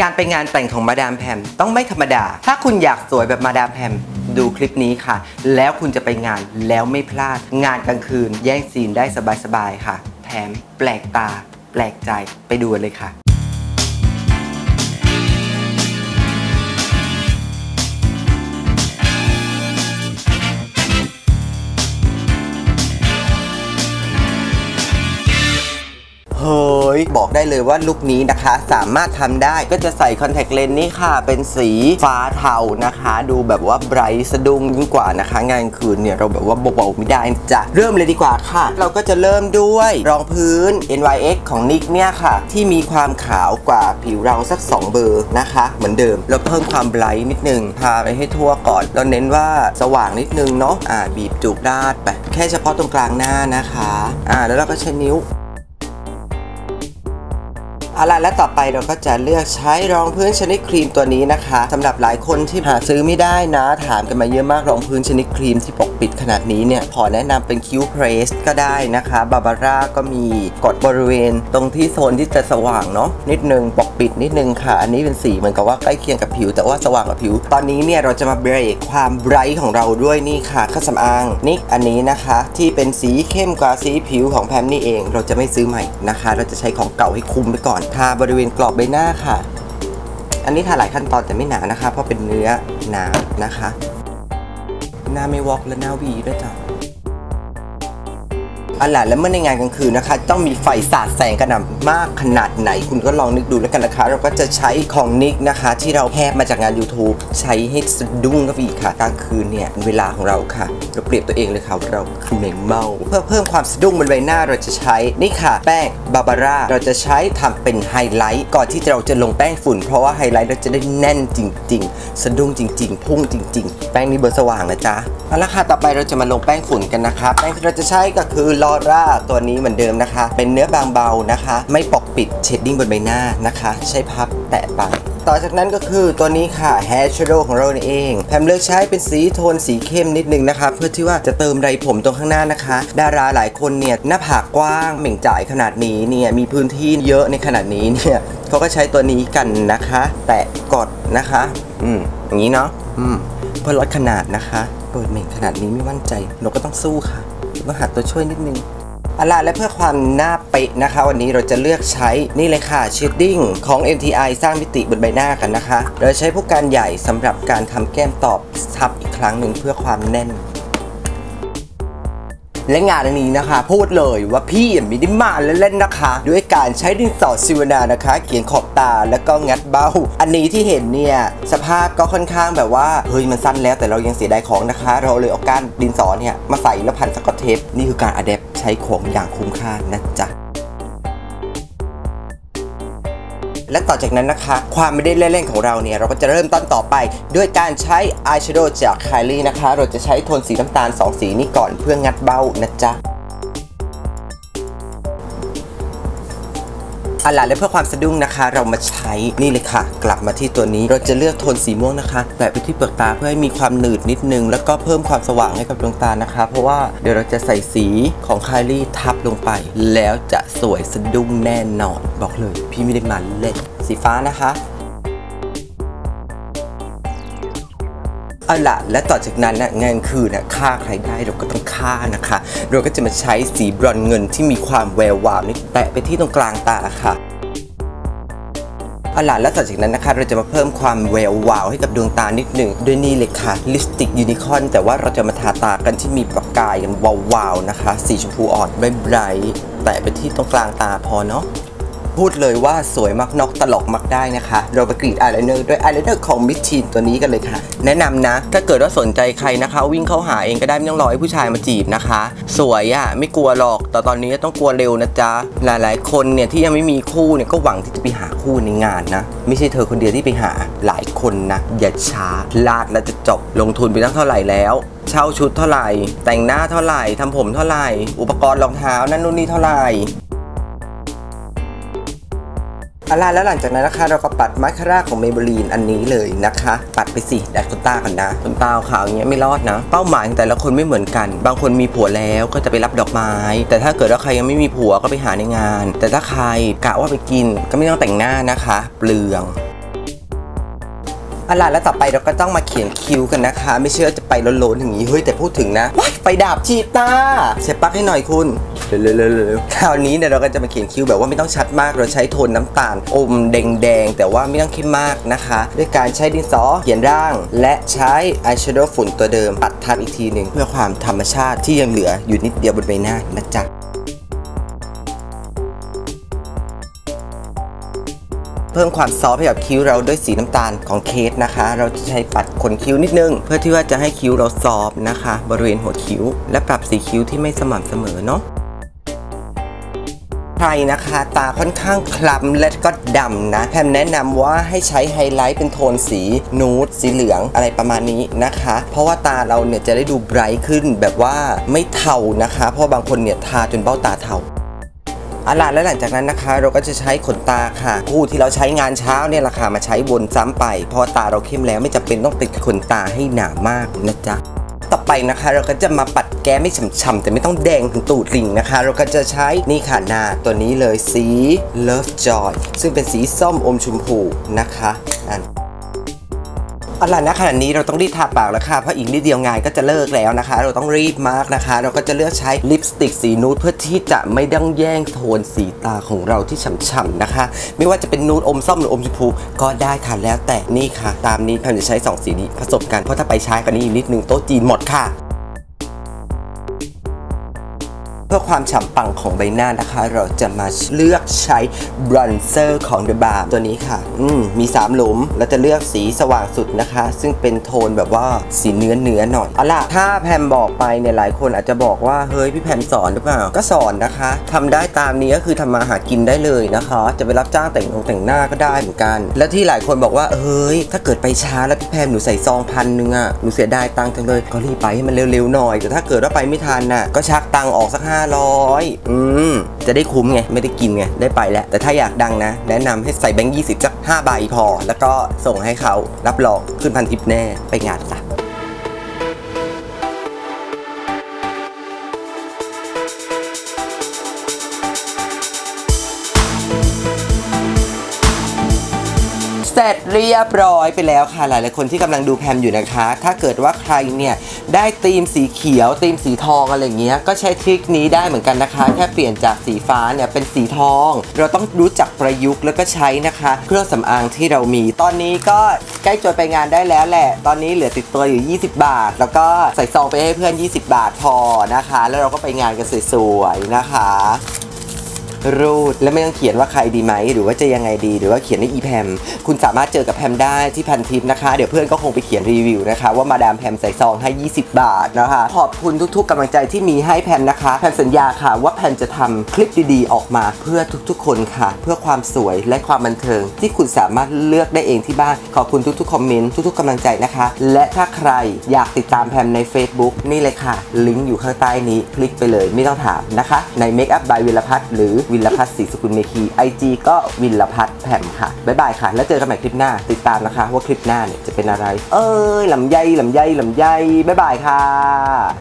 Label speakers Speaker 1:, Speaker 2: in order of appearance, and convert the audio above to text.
Speaker 1: การไปงานแต่งของมาดามแพมต้องไม่ธรรมดา ถ้าคุณอยากสวยแบบมาดามแพมดูคลิปนี้ค่ะ แล้วคุณจะไปงานแล้วไม่พลาด งานกลางคืน แย่งซีนได้สบายๆค่ะ แถมแปลกตา แปลกใจไปดูเลยค่ะ บอกได้เลยว่าลุคนี้นะคะ สามารถทำได้ก็จะใส่คอนแทคเลนส์นี่ค่ะ เป็นสีฟ้าเทานะคะ ดูแบบว่าไบรท์สะดุ้งยิ่งกว่านะคะ งานคืนเนี่ยเราแบบว่าเบาๆไม่ได้จ้ะเริ่มเลยดีกว่าค่ะ เราก็จะเริ่มด้วยรองพื้น NYX ของนิกเนี่ยค่ะ ที่มีความขาวกว่าผิวเราสัก 2 เบอร์นะคะ เหมือนเดิมแล้วเพิ่มความไบรท์นิดนึงทาไปให้ทั่วก่อนเราเน้นว่าสว่างนิดนึงเนาะอ่าบีบจุกราดไปแค่เฉพาะตรงกลางหน้านะคะอ่าแล้วเราก็ใช้นิ้ว เอาละและต่อไปเราก็จะเลือกใช้รองพื้นชนิดครีมตัวนี้นะคะสำหรับหลายคนที่หาซื้อไม่ได้นะ ถามกันมาเยอะมากรองพื้นชนิดครีมที่ปกปิดขนาดนี้เนี่ยขอแนะนำเป็นคิ้วเพรสก็ได้นะคะบาบาร่าก็มีกดบริเวณ ตรงที่โซนที่จะสว่างเนาะนิดนึงปกปิดนิดนึงค่ะ อันนี้เป็นสีเหมือนกับว่าใกล้เคียงกับผิว แต่ว่าสว่างกับผิว ตอนนี้เนี่ยเราจะมาเบรกความไบรท์ของเราด้วยนี่ค่ะเครื่องสำอางนิกอันนี้นะคะ ที่เป็นสีเข้มกว่าสีผิวของแพมนี่เอง เราจะไม่ซื้อใหม่นะคะ เราจะใช้ของเก่าให้คุ้มไปก่อนทาบริเวณกรอบใบหน้าค่ะ อันนี้ทาหลายขั้นตอนแต่ไม่หนานะคะ เพราะเป็นเนื้อหนานะคะ หน้าไม่วอกและหน้าวีด้วยจ้ะ อันหละแล้วเมื่อในงานกลางคืนนะคะ ต้องมีไฟสาดแสงกระหน่ำมากขนาดไหน คุณก็ลองนึกดูแล้วกันนะคะ เราก็จะใช้ของนิกนะคะ ที่เราแพบมาจากงาน YouTube ใช้ให้สะดุ้งกับอีกค่ะกลางคืนเนี่ยเวลาของเราค่ะ เราเปรียบตัวเองเลยค่ะเราคือแมงเมาเพื่อเพิ่มความสะดุ้งบนใบหน้าเราจะใช้นี่ค่ะ แป้งบาบาร่าเราจะใช้ทำเป็นไฮไลท์ก่อนที่เราจะลงแป้งฝุ่น เพราะว่าไฮไลท์เราจะได้แน่นจริง ๆ สะดุ้งจริง ๆ พุ่งจริง ๆ แป้งนี้เบอร์สว่างนะจ๊ะเอาละค่ะต่อไปเราจะมาลงแป้งฝุ่นกันนะคะแป้งที่เราจะใช้ก็คือลอร่าตัวนี้เหมือนเดิมนะคะ เป็นเนื้อบางเบานะคะ ไม่ปกปิดเชดดิ้งบนใบหน้านะคะ ใช้พับแตะไปต่อจากนั้นก็คือตัวนี้ค่ะ Hair Shadow ของเราเอง แพมเลือกใช้เป็นสีโทนสีเข้มนิดนึงนะคะ เพื่อที่ว่าจะเติมไรผมตรงข้างหน้านะคะ ดาราหลายคนเนี่ยหน้าผากกว้างเหม่งจ่ายขนาดนี้เนี่ยมีพื้นที่เยอะในขนาดนี้เนี่ยเขาก็ใช้ตัวนี้กันนะคะ แตะกดนะคะ อืมอย่างนี้เนาะอืมเพื่อลดขนาดนะคะเปิดเหม่งขนาดนี้ไม่มั่นใจเราก็ต้องสู้ค่ะ ต้องหาตัวช่วยนิดนึงเอาล่ะและเพื่อความน่าเป๊ะนะคะ วันนี้เราจะเลือกใช้นี่เลยค่ะเชดดิ้งของ MTI สร้างมิติบนใบหน้ากันนะคะเราใช้ผู้การใหญ่สำหรับการทำแก้มตอบทับอีกครั้งหนึ่งเพื่อความแน่น และงานนี้นะคะ พูดเลยว่าพี่ไม่ได้มาเล่นๆนะคะ ด้วยการใช้ดินสอซิวนานะคะ เขียนขอบตาแล้วก็งัดเบ้า อันนี้ที่เห็นเนี่ยสภาพก็ค่อนข้างแบบว่าเฮ้ยมันสั้นแล้วแต่เรายังเสียดายของนะคะ เราเลยเอาก้านดินสอเนี่ยมาใส่แล้วพันสกอตเทปนี่คือการอะแดปใช้ของอย่างคุ้มค่านะจ๊ะ และต่อจากนั้นนะคะ ความไม่ได้เล่นๆของเราเนี่ย เราก็จะเริ่มต้นต่อไป ด้วยการใช้อายแชโดว์จากไคลี่นะคะ เราจะใช้โทนสีน้ำตาล 2 สีนี้ก่อนเพื่องัดเบ้านะจ๊ะ อะล่ะและเพื่อความสะดุ้งนะคะ เรามาใช้นี่เลยค่ะ กลับมาที่ตัวนี้เราจะเลือกโทนสีม่วงนะคะแปะไปที่เปลือกตาเพื่อให้มีความหนืดนิดนึง แล้วก็เพิ่มความสว่างให้กับดวงตานะคะ เพราะว่าเดี๋ยวเราจะใส่สีของคายลี่ทับลงไป แล้วจะสวยสะดุ้งแน่นอนบอกเลย พี่ไม่ได้มาเล่นสีฟ้านะคะ เอาละและต่อจากนั้นนะงานคืนนะฆ่าใครได้เราก็ต้องฆ่านะคะ เราก็จะมาใช้สีบรอนเงินที่มีความแวววาวนี่แตะไปที่ตรงกลางตาค่ะเอาล่ะและต่อจากนั้นนะคะ เราจะมาเพิ่มความแวววาวให้กับดวงตานิดหนึ่งด้วยนี่เลยค่ะลิปสติกยูนิคอนแต่ว่าเราจะมาทาตากันที่มีประกายกันวาวๆนะคะ สีชมพูอ่อนไบรท์แตะไปที่ตรงกลางตาพอเนาะ พูดเลยว่าสวยมักนอกตลกมักได้นะคะ เราไปกรีดอายไลเนอร์ด้วยอายไลเนอร์ของมิชชีนตัวนี้กันเลยค่ะ แนะนำนะ ถ้าเกิดว่าสนใจใครนะคะ วิ่งเข้าหาเองก็ได้ไม่ต้องรอให้ผู้ชายมาจีบนะคะ สวยอะ่ะไม่กลัวหรอก แต่ตอนนี้ต้องกลัวเร็วนะจ๊ะ หลายๆ คนเนี่ยที่ยังไม่มีคู่เนี่ยก็หวังที่จะไปหาคู่ในงานนะ ไม่ใช่เธอคนเดียวที่ไปหาหลายคนนะอย่าช้าลาดแล้วจะจบลงทุนไปตั้งเท่าไหร่แล้วเช่าชุดเท่าไหร่ แต่งหน้าเท่าไหร่ทำผมเท่าไหร่ อุปกรณ์รองเท้านั่นนู่นนี่เท่าไหร่ อาล่ะแล้วหลังจากนั้นนะคะเราก็ปัดมาสคาร่าของเมเบลีนอันนี้เลยนะคะ ปัดไปสิดัดขนตากันนะขนตาขาวอย่างเงี้ยไม่รอดนะ เป้าหมายของแต่ละคนไม่เหมือนกัน บางคนมีผัวแล้วก็จะไปรับดอกไม้ แต่ถ้าเกิดว่าใครยังไม่มีผัวก็ไปหาในงาน แต่ถ้าใครกะว่าไปกินก็ไม่ต้องแต่งหน้านะคะ เปลืองอะล่ะแล้วต่อไปเราก็ต้องมาเขียนคิ้วกันนะคะ ไม่เชื่อจะไปโลนๆอย่างนี้เฮ้ยแต่พูดถึงนะว้ายไฟดับชีตาเชฟปักให้หน่อยคุณ เร็วๆๆๆคราวนี้เนี่ยเราก็จะมาเขียนคิ้วแบบว่าไม่ต้องชัดมาก เราใช้โทนน้ำตาลอมแดงๆ แต่ว่าไม่ต้องเข้มมากนะคะ ด้วยการใช้ดินสอเขียนร่าง และใช้อายแชโดว์ฝุ่นตัวเดิมปัดทับอีกทีหนึ่งเพื่อความธรรมชาติที่ยังเหลืออยู่นิดเดียวบนใบหน้านะจ๊ะเพิ่มความซอฟให้กับคิ้วเราด้วยสีน้ำตาลของเคสนะคะ เราจะใช้ปัดขนคิ้วนิดนึง เพื่อที่ว่าจะให้คิ้วเราซอฟนะคะ บริเวณหัวคิ้ว และปรับสีคิ้วที่ไม่สม่ำเสมอเนาะ ใครนะคะตาค่อนข้างคล้ำและก็ดำนะแพมแนะนำว่าให้ใช้ไฮไลท์เป็นโทนสีนูดสีเหลืองอะไรประมาณนี้นะคะ เพราะว่าตาเราเนี่ยจะได้ดูไบรท์ขึ้นแบบว่าไม่เทานะคะ เพราะบางคนเนี่ยทาจนเบ้าตาเทาอาล่ะแล้วหลังจากนั้นนะคะ เราก็จะใช้ขนตาค่ะคู่ที่เราใช้งานเช้าเนี่ยแหละค่ะมาใช้วนซ้ำไป เพราะาตาเราเข้มแล้วไม่จำเป็นต้องติดขนตาให้หนามากนะจ๊ะ ต่อไปนะคะ เราก็จะมาปัดแก้มไม่ฉ่ำๆแต่ไม่ต้องแดงถึงตูดลิงนะคะ เราก็จะใช้นี่ค่ะหน้าตัวนี้เลยสี Love Joy ซึ่งเป็นสีส้มอมชมพูนะคะอัน เอาล่ะนะขณะนี้เราต้องรีบทาปากแล้วค่ะเพราะอีกนิดเดียวงานก็จะเลิกแล้วนะคะ เราต้องรีบมากนะคะ เราก็จะเลือกใช้ลิปสติกสีนูดเพื่อที่จะไม่ดังแย่งโทนสีตาของเราที่ฉ่ำๆนะคะ ไม่ว่าจะเป็นนูดอมส้มหรืออมชมพูก็ได้ค่ะแล้วแต่นี่ค่ะ ตามนี้เราจะใช้ 2 สีนี้ผสมกันเพราะถ้าไปใช้กันนี้อีกนิดนึงโต๊ะจีนหมดค่ะ เพื่อความฉ่ำปังของใบหน้านะคะ เราจะมาเลือกใช้บรอนเซอร์ของ The Balm ตัวนี้ค่ะ อืมมี 3 หลุมแล้วจะเลือกสีสว่างสุดนะคะ ซึ่งเป็นโทนแบบว่าสีเนื้อเนื้อหน่อยเอาล่ะถ้าแพมบอกไปเนี่ยหลายคนอาจจะบอกว่าเฮ้ยพี่แพมสอนหรือเปล่าก็สอนนะคะทำได้ตามนี้ก็คือทำมาหากินได้เลยนะคะ จะไปรับจ้างแต่งองแต่งหน้าก็ได้เหมือนกัน และที่หลายคนบอกว่าเฮ้ยถ้าเกิดไปช้าแล้วพี่แพมหนูใส่ซองพันหนึ่งอะหนูเสียดายตังค์จังเลยก็รีบไปให้มันเร็วๆหน่อยแต่ถ้าเกิดว่าไปไม่ทันน่ะก็ชักตังค์ออกสักห้500 อืม จะได้คุ้มไง ไม่ได้กินไง ได้ไปแล้ว แต่ถ้าอยากดังนะ แนะนำให้ใส่แบงค์ยี่สิบสัก5ใบพอ แล้วก็ส่งให้เขารับรองขึ้นพันทิปแน่ไปงานจ้ะ เสร็จเรียบร้อยไปแล้วค่ะหลายๆคนที่กำลังดูแพมอยู่นะคะ ถ้าเกิดว่าใครเนี่ยได้ธีมสีเขียวธีมสีทองอะไรเงี้ยก็ใช้ทริคนี้ได้เหมือนกันนะคะ แค่เปลี่ยนจากสีฟ้าเนี่ยเป็นสีทอง เราต้องรู้จักประยุกต์แล้วก็ใช้นะคะ เครื่องสำอางที่เรามี ตอนนี้ก็ใกล้จดไปงานได้แล้วแหละ ตอนนี้เหลือติดตัวอยู่ 20 บาท แล้วก็ใส่ซองไปให้เพื่อน 20 บาทพอนะคะ แล้วเราก็ไปงานกันสวยๆนะคะ รูด แล้วไม่ต้องเขียนว่าใครดีไหม หรือว่าจะยังไงดี หรือว่าเขียนในอีแพมคุณสามารถเจอกับแพมได้ที่พันทิปนะคะ เดี๋ยวเพื่อนก็คงไปเขียนรีวิวนะคะ ว่ามาดามแพมใส่ซองให้ 20 บาทนะคะ ขอบคุณทุกๆกำลังใจที่มีให้แพมนะคะ แพมสัญญาค่ะว่าแพมจะทำคลิปดีๆ ออกมาเพื่อทุกๆ คนค่ะ เพื่อความสวยและความบันเทิง ที่คุณสามารถเลือกได้เองที่บ้าน ขอบคุณทุกๆคอมเมนต์ทุกๆกำลังใจนะคะ และถ้าใครอยากติดตามแพมใน Facebook นี่เลยค่ะลิงก์อยู่ข้างใต้นี้คลิกไปเลยไม่ต้องถามนะคะ ใน Make Up by วิลพัฒน์หรือวิลพัฒน์ศรีสกุลเมคี IG ก็วิลพัฒน์แพมค่ะ บ๊ายบายค่ะ แล้วเจอกันใหม่คลิปหน้า ติดตามนะคะ ว่าคลิปหน้าเนี่ยจะเป็นอะไร เอ้ยลำไยลำไยลำไยบ๊ายบายค่ะ